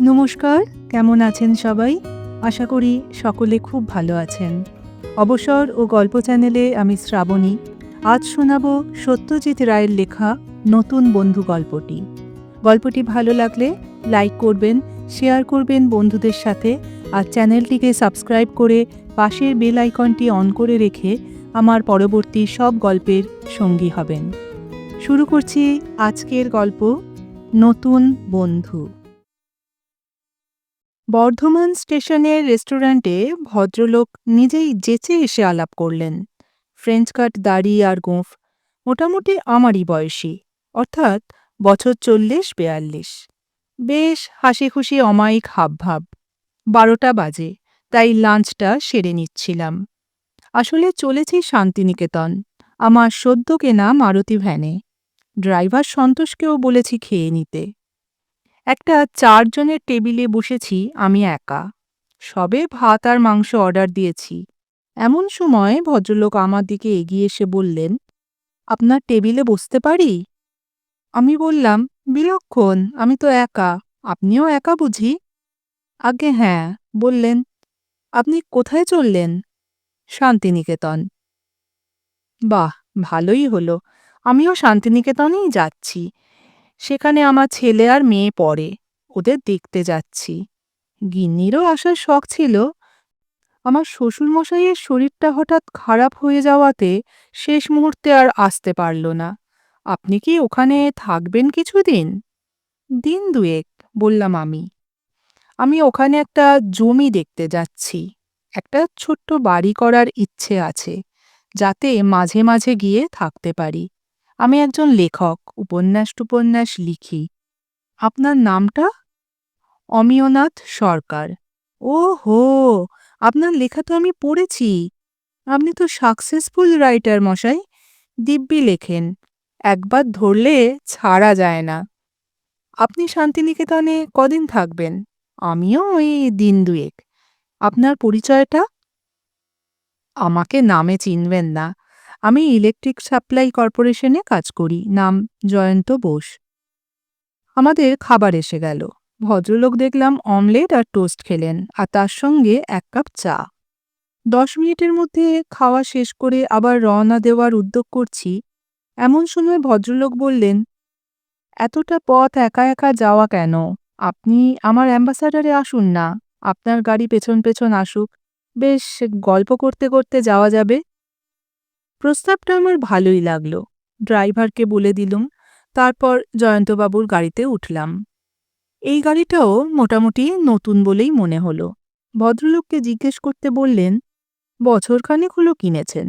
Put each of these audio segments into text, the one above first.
নমস্কার, কেমন আছেন সবাই? আশা করি সকলে খুব ভালো আছেন। অবসর ও গল্প চ্যানেলে আমি শ্রাবণী। আজ শোনাব সত্যজিৎ রায়ের লেখা নতুন বন্ধু গল্পটি। গল্পটি ভালো লাগলে লাইক করবেন, শেয়ার করবেন বন্ধুদের সাথে আর চ্যানেলটিকে সাবস্ক্রাইব করে পাশের বেল আইকনটি অন করে রেখে আমার পরবর্তী সব গল্পের সঙ্গী হবেন। শুরু করছি আজকের গল্প নতুন বন্ধু। বর্ধমান স্টেশনের রেস্টুরেন্টে ভদ্রলোক নিজেই যেচে এসে আলাপ করলেন। ফ্রেঞ্চ কাট, দাড়ি আর গোঁফ মোটামুটি আমারই বয়সী, অর্থাৎ বছর চল্লিশ বেয়াল্লিশ। বেশ হাসি খুশি অমায়িক হাবভাব। বারোটা বাজে, তাই লাঞ্চটা সেরে নিচ্ছিলাম। আসলে চলেছি শান্তিনিকেতন, আমার সদ্য কেনা মারুতি ভ্যানে। ড্রাইভার সন্তোষকেও বলেছি খেয়ে নিতে। একটা চারজনের টেবিলে বসেছি আমি একা। সবে ভাত আর মাংস অর্ডার দিয়েছি। এমন সময় ভদ্রলোক আমার দিকে এগিয়ে এসে বললেন, আপনার টেবিলে বসতে পারি? আমি বললাম, বিলক্ষণ, আমি তো একা। আপনিও একা বুঝি? আগে হ্যাঁ বললেন, আপনি কোথায় চললেন? শান্তিনিকেতন। বাহ, ভালোই হলো। আমিও শান্তিনিকেতনেই যাচ্ছি। সেখানে আমার ছেলে আর মেয়ে পড়ে, ওদের দেখতে যাচ্ছি। গিন্নিরও আসার শখ ছিল। আমার শ্বশুরমশাইয়ের শরীরটা হঠাৎ খারাপ হয়ে যাওয়াতে শেষ মুহূর্তে আর আসতে পারল না। আপনি কি ওখানে থাকবেন কিছুদিন? দিন দুয়েক, বললাম আমি। আমি ওখানে একটা জমি দেখতে যাচ্ছি। একটা ছোট্ট বাড়ি করার ইচ্ছে আছে, যাতে মাঝে মাঝে গিয়ে থাকতে পারি। আমি একজন লেখক, উপন্যাস টুপন্যাস লিখি। আপনার নামটা? অমিয়নাথ সরকার। ও হো আপনার লেখা তো আমি পড়েছি। আপনি তো সাকসেসফুল রাইটার মশাই, দিব্যি লেখেন। একবার ধরলে ছাড়া যায় না। আপনি শান্তিনিকেতনে কদিন থাকবেন? আমিও ওই দিন দুয়েক। আপনার পরিচয়টা? আমাকে নামে চিনবেন না। আমি ইলেকট্রিক সাপ্লাই কর্পোরেশনে কাজ করি, নাম জয়ন্ত বোস। আমাদের খাবার এসে গেল। ভদ্রলোক দেখলাম অমলেট আর টোস্ট খেলেন, আর তার সঙ্গে এক কাপ চা। দশ মিনিটের মধ্যে খাওয়া শেষ করে আবার রওনা দেওয়ার উদ্যোগ করছি। এমন সময় ভদ্রলোক বললেন, এতটা পথ একা একা যাওয়া কেন? আপনি আমার অ্যাম্বাসাডারে আসুন না। আপনার গাড়ি পেছন পেছন আসুক। বেশ, গল্প করতে করতে যাওয়া যাবে। প্রস্তাবটা আমার ভালোই লাগল। ড্রাইভারকে বলে দিলুম, তারপর জয়ন্তবাবুর গাড়িতে উঠলাম। এই গাড়িটাও মোটামুটি নতুন বলেই মনে হলো। ভদ্রলোককে জিজ্ঞেস করতে বললেন, বছরখানেক হলো কিনেছেন।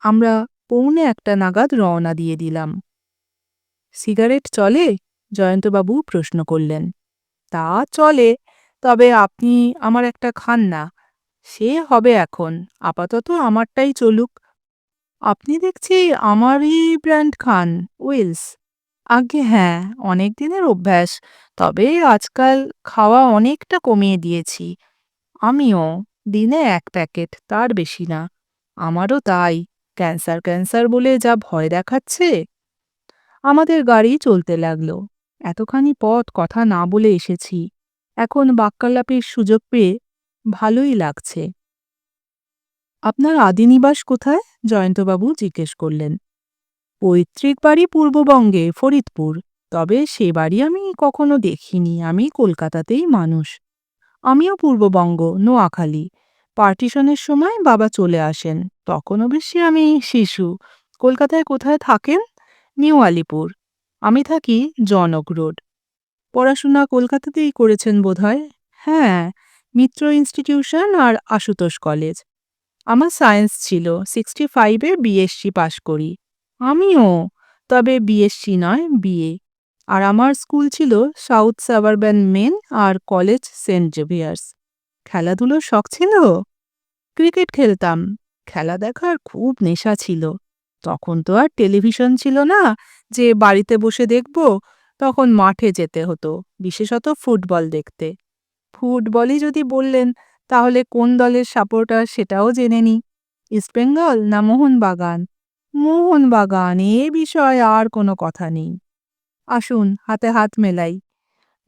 আমরা পৌনে একটা নাগাদ রওনা দিয়ে দিলাম। সিগারেট চলে? জয়ন্তবাবু প্রশ্ন করলেন। তা চলে, তবে আপনি আমার একটা খান না। সে হবে এখন, আপাতত আমারটাই চলুক। আপনি দেখছি আমারই ব্র্যান্ড খান উইলস আগে হ্যাঁ অনেক দিনের অভ্যাস, তবে আজকাল খাওয়া অনেকটা কমিয়ে দিয়েছি। আমিও দিনে এক প্যাকেট, তার বেশি না। আমারও তাই, ক্যান্সার ক্যান্সার বলে যা ভয় দেখাচ্ছে। আমাদের গাড়ি চলতে লাগল। এতখানি পথ কথা না বলে এসেছি। এখন বাক্যালাপের সুযোগ পেয়ে ভালোই লাগছে। আপনার আদিনিবাস কোথায়? জয়ন্তবাবু জিজ্ঞেস করলেন, পৈতৃক বাড়ি পূর্ববঙ্গে ফরিদপুর, তবে সে বাড়ি আমি কখনো দেখিনি, আমি কলকাতাতেই মানুষ। আমিও পূর্ববঙ্গ, নোয়াখালী। পার্টিশনের সময় বাবা চলে আসেন, তখন অবশ্যই আমি শিশু। কলকাতায় কোথায় থাকেন? নিউ আলিপুর। আমি থাকি জনক রোড। পড়াশোনা কলকাতাতেই করেছেন বোধহয়? হ্যাঁ মিত্র ইনস্টিটিউশন আর আশুতোষ কলেজ। আমার সায়েন্স ছিল সিক্সটি ফাইভে বিএসসি পাশ করি। আমিও, তবে বিএসসি নয় বিএ আর আমার স্কুল ছিল সাউথ সাবারব্যান মেন আর কলেজ সেন্ট জেভিয়ার্স খেলাধুলোর শখ ছিল? ক্রিকেট খেলতাম। খেলা দেখার খুব নেশা ছিল। তখন তো আর টেলিভিশন ছিল না, যে বাড়িতে বসে দেখব, তখন মাঠে যেতে হতো, বিশেষত ফুটবল দেখতে। ফুটবলই যদি বললেন তাহলে কোন দলের সাপোর্টার সেটাও জেনে নি? ইস্টবেঙ্গল না মোহনবাগান? মোহনবাগান এ বিষয়ে আর কোনো কথা নেই। আসুন হাতে হাত মেলাই।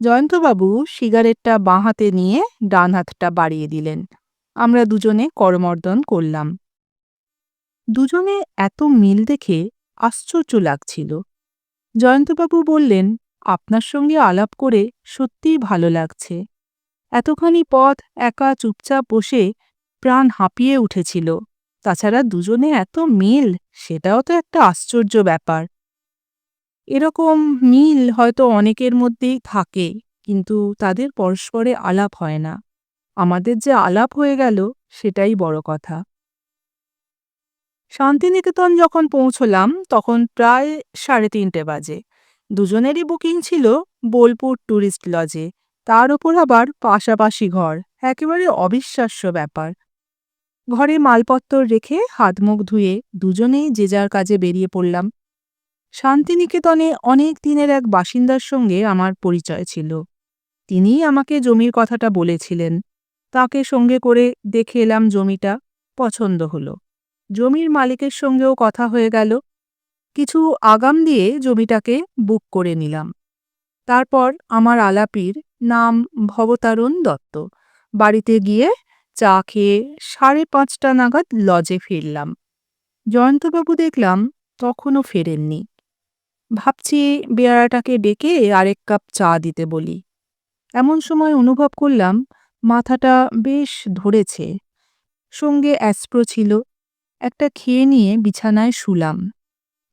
জয়ন্তবাবু সিগারেটটা বাঁ হাতে নিয়ে ডান হাতটা বাড়িয়ে দিলেন। আমরা দুজনে করমর্দন করলাম। দুজনে এত মিল দেখে আশ্চর্য লাগছিল। জয়ন্তবাবু বললেন, আপনার সঙ্গে আলাপ করে সত্যিই ভালো লাগছে। এতখানি পথ একা চুপচাপ বসে প্রাণ হাঁপিয়ে উঠেছিল। তাছাড়া দুজনে এত মিল, সেটাও তো একটা আশ্চর্য ব্যাপার। এরকম মিল হয়তো অনেকের মধ্যেই থাকে, কিন্তু তাদের পরস্পরে আলাপ হয় না। আমাদের যে আলাপ হয়ে গেল, সেটাই বড় কথা। শান্তিনিকেতন যখন পৌঁছলাম, তখন প্রায় সাড়ে তিনটে বাজে। দুজনেরই বুকিং ছিল বোলপুর ট্যুরিস্ট লজে। তার ওপর আবার পাশাপাশি ঘর। একেবারে অবিশ্বাস্য ব্যাপার। ঘরে মালপত্তর রেখে হাত মুখ ধুয়ে দুজনেই যে যার কাজে বেরিয়ে পড়লাম। শান্তিনিকেতনে অনেক দিনের এক বাসিন্দার সঙ্গে আমার পরিচয় ছিল। তিনিই আমাকে জমির কথাটা বলেছিলেন। তাকে সঙ্গে করে দেখে এলাম জমিটা পছন্দ হলো। জমির মালিকের সঙ্গেও কথা হয়ে গেল। কিছু আগাম দিয়ে জমিটাকে বুক করে নিলাম। তারপর আমার আলাপির নাম ভবতারণ দত্ত। বাড়িতে গিয়ে চা খেয়ে সাড়ে পাঁচটা নাগাদ লজে ফিরলাম। জয়ন্তবাবু দেখলাম তখনও ফেরেননি। ভাবছি বেয়ারাটাকে ডেকে আরেক কাপ চা দিতে বলি। এমন সময় অনুভব করলাম মাথাটা বেশ ধরেছে। সঙ্গে অ্যাসপ্রো ছিল। একটা খেয়ে নিয়ে বিছানায় শুলাম।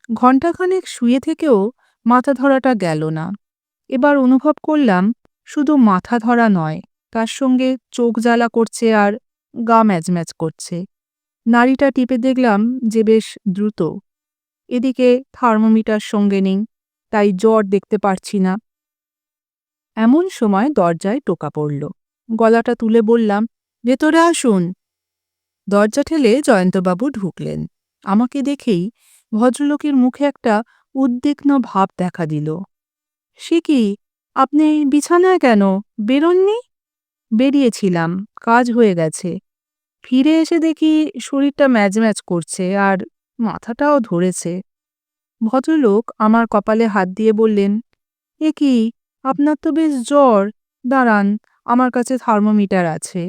ঘণ্টাখানেক শুয়ে থেকেও মাথা ধরাটা গেল না। এবার অনুভব করলাম শুধু মাথা ধরা নয়, তার সঙ্গে চোখ জ্বালা করছে আর গা ম্যাজম্যাজ করছে। নাড়িটা টিপে দেখলাম যে বেশ দ্রুত। এদিকে থার্মোমিটার সঙ্গে নেই, তাই জ্বর দেখতে পারছি না। এমন সময় দরজায় টোকা পড়ল। গলাটা তুলে বললাম, ভেতরে আসুন। দরজা ঠেলে জয়ন্তবাবু ঢুকলেন। আমাকে দেখেই ভদ্রলোকের মুখে একটা উদ্বিগ্ন ভাব দেখা দিল। সে কি? আপনি বিছানায় কেন? বেরোননি? বেরিয়েছিলাম, কাজ হয়ে গেছে। ফিরে এসে দেখি শরীরটা ম্যাজম্যাজ করছে আর মাথাটাও ধরেছে। ভদ্রলোক আমার কপালে হাত দিয়ে বললেন, এ কি? আপনার তো বেশ জ্বর। দাঁড়ান, আমার কাছে থার্মোমিটার আছে।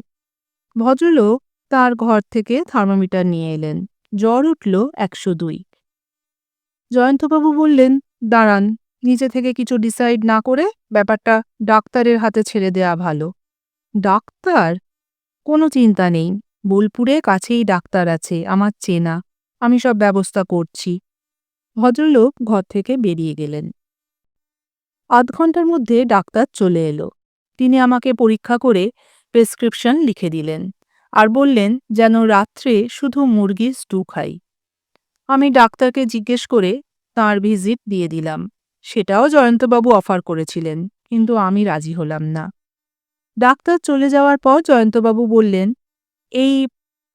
ভদ্রলোক তার ঘর থেকে থার্মোমিটার নিয়ে এলেন। জ্বর উঠল একশো দুই। জয়ন্তবাবু বললেন, দাঁড়ান নিজে থেকে কিছু ডিসাইড না করে ব্যাপারটা ডাক্তারের হাতে ছেড়ে দেয়া ভালো। ডাক্তার? কোনো চিন্তা নেই। বোলপুরে কাছেই ডাক্তার আছে, আমার চেনা। আমি সব ব্যবস্থা করছি। ভদ্রলোক ঘর থেকে বেরিয়ে গেলেন। আধ ঘণ্টার মধ্যে ডাক্তার চলে এলো। তিনি আমাকে পরীক্ষা করে প্রেসক্রিপশন লিখে দিলেন আর বললেন যেন রাত্রে শুধু মুরগির স্টু খাই। আমি ডাক্তারকে জিজ্ঞেস করে তাঁর ভিজিট দিয়ে দিলাম। সেটাও জয়ন্তবাবু অফার করেছিলেন, কিন্তু আমি রাজি হলাম না। ডাক্তার চলে যাওয়ার পর জয়ন্তবাবু বললেন, এই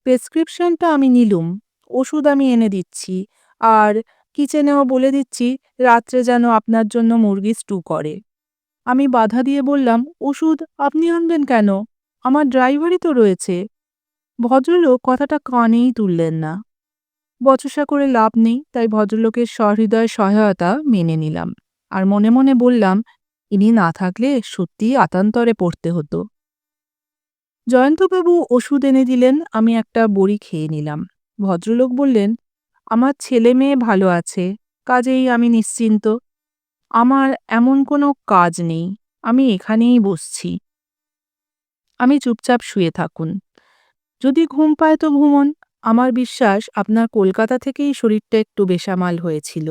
প্রেসক্রিপশনটা আমি নিলুম, ওষুধ আমি এনে দিচ্ছি, আর কিচেনেও বলে দিচ্ছি, রাত্রে যেন আপনার জন্য মুরগি স্টু করে। আমি বাধা দিয়ে বললাম, ওষুধ আপনি আনবেন কেন? আমার ড্রাইভারই তো রয়েছে। ভদ্রলোক কথাটা কানেই তুললেন না। বচসা করে লাভ নেই, তাই ভদ্রলোকের সহৃদয় সহায়তা মেনে নিলাম। আর মনে মনে বললাম, ইনি না থাকলে সত্যিই আতান্তরে পড়তে হতো। জয়ন্তবাবু ওষুধ এনে দিলেন, আমি একটা বড়ি খেয়ে নিলাম। ভদ্রলোক বললেন, আমার ছেলে মেয়ে ভালো আছে, কাজেই আমি নিশ্চিন্ত। আমার এমন কোনো কাজ নেই, আমি এখানেই বসছি। আমি চুপচাপ শুয়ে থাকুন। যদি ঘুম পায় তো ঘুমন আমার বিশ্বাস আপনার কলকাতা থেকেই শরীরটা একটু বেসামাল হয়েছিল।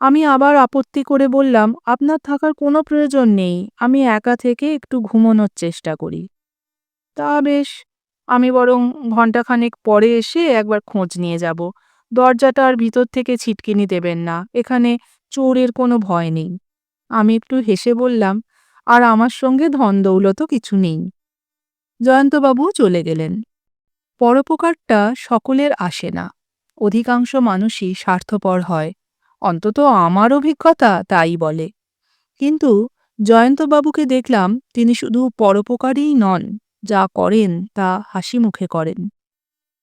আমি আবার আপত্তি করে বললাম, আপনার থাকার কোনো প্রয়োজন নেই, আমি একা থেকে একটু ঘুমোনোর চেষ্টা করি। তা বেশ, আমি বরং ঘণ্টাখানেক পরে এসে একবার খোঁজ নিয়ে যাব। দরজাটা আর ভিতর থেকে ছিটকিনি দেবেন না, এখানে চোরের কোনো ভয় নেই। আমি একটু হেসে বললাম, আর আমার সঙ্গে ধন দৌলতও কিছু নেই। জয়ন্তবাবু চলে গেলেন। পরোপকারটা সকলের আসে না। অধিকাংশ মানুষই স্বার্থপর হয়। অন্তত আমার অভিজ্ঞতা তাই বলে। কিন্তু জয়ন্তবাবুকে দেখলাম তিনি শুধু পরোপকারই নন, যা করেন তা হাসি মুখে করেন।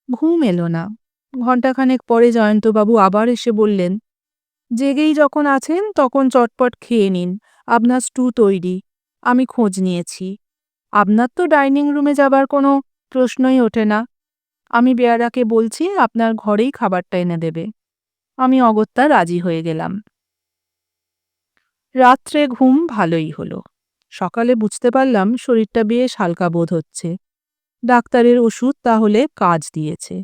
ঘুম এলো না। ঘণ্টাখানেক পরে জয়ন্তবাবু আবার এসে বললেন, জেগেই যখন আছেন তখন চটপট খেয়ে নিন। আপনার স্টু তৈরি। আমি খোঁজ নিয়েছি। আপনার তো ডাইনিং রুমে যাবার কোনো প্রশ্নই ওঠে না। আমি বেয়ারাকে বলছি আপনার ঘরেই খাবারটা এনে দেবে। আমি অগত্যা রাজি হয়ে গেলাম। রাত্রে ঘুম ভালোই হলো। সকালে বুঝতে পারলাম শরীরটা বেশ হালকা বোধ হচ্ছে। ডাক্তারের ওষুধ তাহলে কাজ দিয়েছে।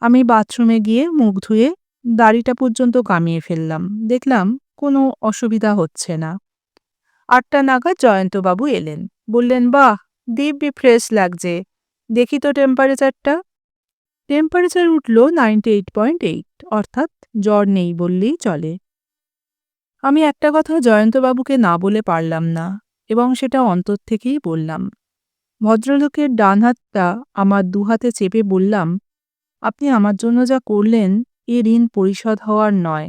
আমি বাথরুমে গিয়ে মুখ ধুয়ে দাড়িটা পর্যন্ত কামিয়ে ফেললাম। দেখলাম কোনো অসুবিধা হচ্ছে না। আটটা নাগাদ জয়ন্তবাবু এলেন। বললেন, বাহ, দিব্যি ফ্রেশ লাগছে। দেখি তো টেম্পারেচারটা টেম্পারেচার উঠল নাইনটি এইট পয়েন্ট এইট অর্থাৎ জ্বর নেই বললেই চলে। আমি একটা কথা জয়ন্তবাবুকে না বলে পারলাম না, এবং সেটা অন্তর থেকেই বললাম। ভদ্রলোকের ডান হাতটা আমার দুহাতে চেপে বললাম, আপনি আমার জন্য যা করলেন, এ ঋণ পরিশোধ হওয়ার নয়।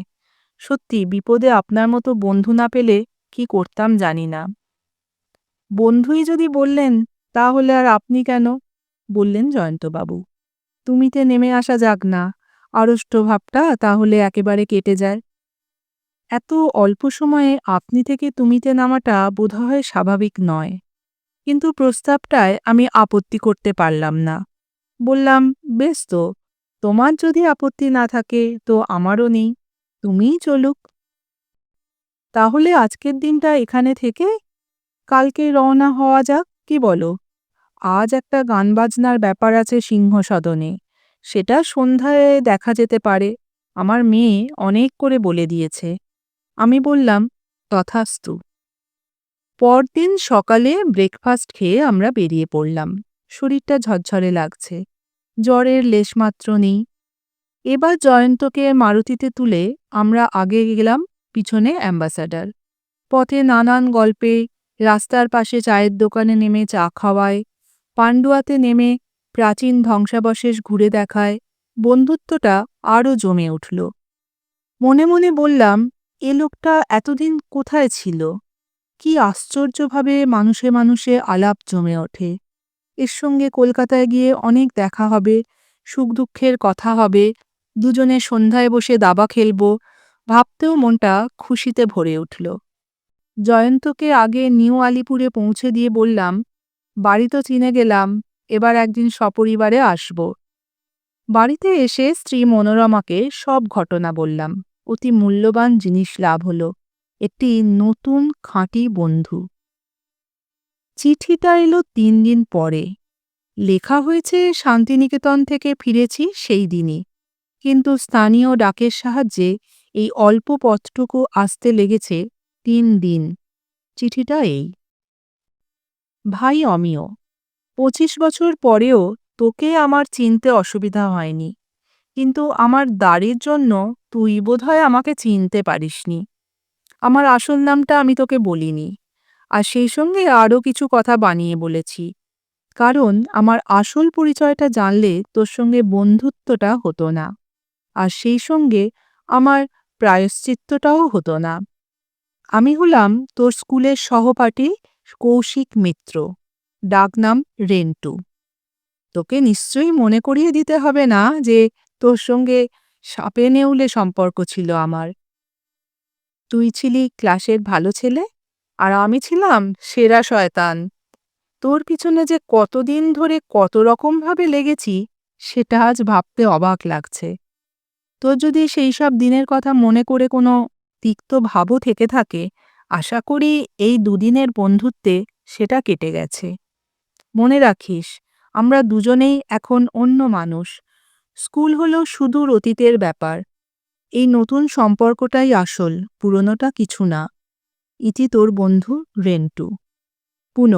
সত্যি, বিপদে আপনার মতো বন্ধু না পেলে কি করতাম জানি না। বন্ধুই যদি বললেন, তাহলে আর আপনি কেন? বললেন জয়ন্তবাবু। তুমিতে নেমে আসা যাক না। আড়ষ্ট ভাবটা তাহলে একেবারে কেটে যায়। এত অল্প সময়ে আপনি থেকে তুমিতে নামাটা বোধহয় স্বাভাবিক নয়। কিন্তু প্রস্তাবটায় আমি আপত্তি করতে পারলাম না। বললাম, বেশ তো, তোমার যদি আপত্তি না থাকে তো আমারও নেই। তুমিই চলুক। তাহলে আজকের দিনটা এখানে থেকে কালকে রওনা হওয়া যাক, কি বলো? আজ একটা গান বাজনার ব্যাপার আছে সিংহ সদনে সেটা সন্ধ্যায় দেখা যেতে পারে। আমার মেয়ে অনেক করে বলে দিয়েছে। আমি বললাম, তথাস্তু। পরদিন সকালে ব্রেকফাস্ট খেয়ে আমরা বেরিয়ে পড়লাম। শরীরটা ঝরঝরে লাগছে। জ্বরের লেশমাত্র নেই। এবার জয়ন্তকে মারুতিতে তুলে আমরা আগে গেলাম পিছনে অ্যাম্বাসাডার। পথে নানান গল্পে রাস্তার পাশে চায়ের দোকানে নেমে চা খাওয়ায় পান্ডুয়াতে নেমে প্রাচীন ধ্বংসাবশেষ ঘুরে দেখায়, বন্ধুত্বটা আরও জমে উঠল। মনে মনে বললাম, এ লোকটা এতদিন কোথায় ছিল? কি আশ্চর্যভাবে মানুষে মানুষে আলাপ জমে ওঠে। এর সঙ্গে কলকাতায় গিয়ে অনেক দেখা হবে, সুখ দুঃখের কথা হবে, দুজনে সন্ধ্যায় বসে দাবা খেলব, ভাবতেও মনটা খুশিতে ভরে উঠল। জয়ন্তকে আগে নিউ আলিপুরে পৌঁছে দিয়ে বললাম বাড়ি তো চিনে গেলাম, এবার একদিন সপরিবারে আসব। বাড়িতে এসে স্ত্রী মনোরমাকে সব ঘটনা বললাম, অতি মূল্যবান জিনিস লাভ হল, একটি নতুন খাঁটি বন্ধু। চিঠিটা এলো তিন দিন পরে। লেখা হয়েছে, শান্তিনিকেতন থেকে ফিরেছি সেই দিনই। কিন্তু স্থানীয় ডাকের সাহায্যে এই অল্প পথটুকু আসতে লেগেছে তিন দিন। চিঠিটা এই। ভাই অমিয়, পঁচিশ বছর পরেও তোকে আমার চিনতে অসুবিধা হয়নি, কিন্তু আমার দাড়ির জন্য তুই বোধহয় আমাকে চিনতে পারিসনি। আমার আসল নামটা আমি তোকে বলিনি, আর সেই সঙ্গে আরও কিছু কথা বানিয়ে বলেছি, কারণ আমার আসল পরিচয়টা জানলে তোর সঙ্গে বন্ধুত্বটা হতো না, আর সেই সঙ্গে আমার প্রায়শ্চিত্তটাও হতো না। আমি হলাম তোর স্কুলের সহপাঠী কৌশিক মিত্র। ডাকনাম রেন্টু। তোকে নিশ্চয়ই মনে করিয়ে দিতে হবে না যে তোর সঙ্গে সাপে নেউলে সম্পর্ক ছিল আমার। তুই ছিলি ক্লাসের ভালো ছেলে আর আমি ছিলাম সেরা শয়তান। তোর পিছনে যে কতদিন ধরে কত রকমভাবে লেগেছি সেটা আজ ভাবতে অবাক লাগছে। তোর যদি সেই সব দিনের কথা মনে করে কোনো তিক্ত ভাবও থেকে থাকে আশা করি এই দুদিনের বন্ধুত্বে সেটা কেটে গেছে। মনে রাখিস, আমরা দুজনেই এখন অন্য মানুষ। স্কুল হলো সুদূর অতীতের ব্যাপার। এই নতুন সম্পর্কটাই আসল, পুরনোটা কিছু না। ইতি তোর বন্ধু রেন্টু। পুন,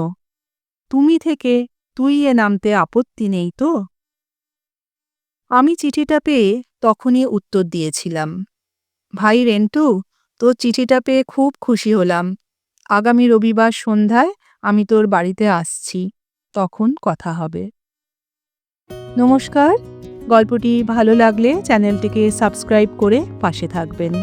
তুমি থেকে তুই এ নামতে আপত্তি নেই তো? আমি চিঠিটা পেয়ে তখনই উত্তর দিয়েছিলাম। ভাই রেন্টু তোর চিঠিটা পেয়ে খুব খুশি হলাম। আগামী রবিবার সন্ধ্যায় আমি তোর বাড়িতে আসছি। তখন কথা হবে। নমস্কার। গল্পটি ভালো লাগলে চ্যানেলটিকে সাবস্ক্রাইব করে পাশে থাকবেন।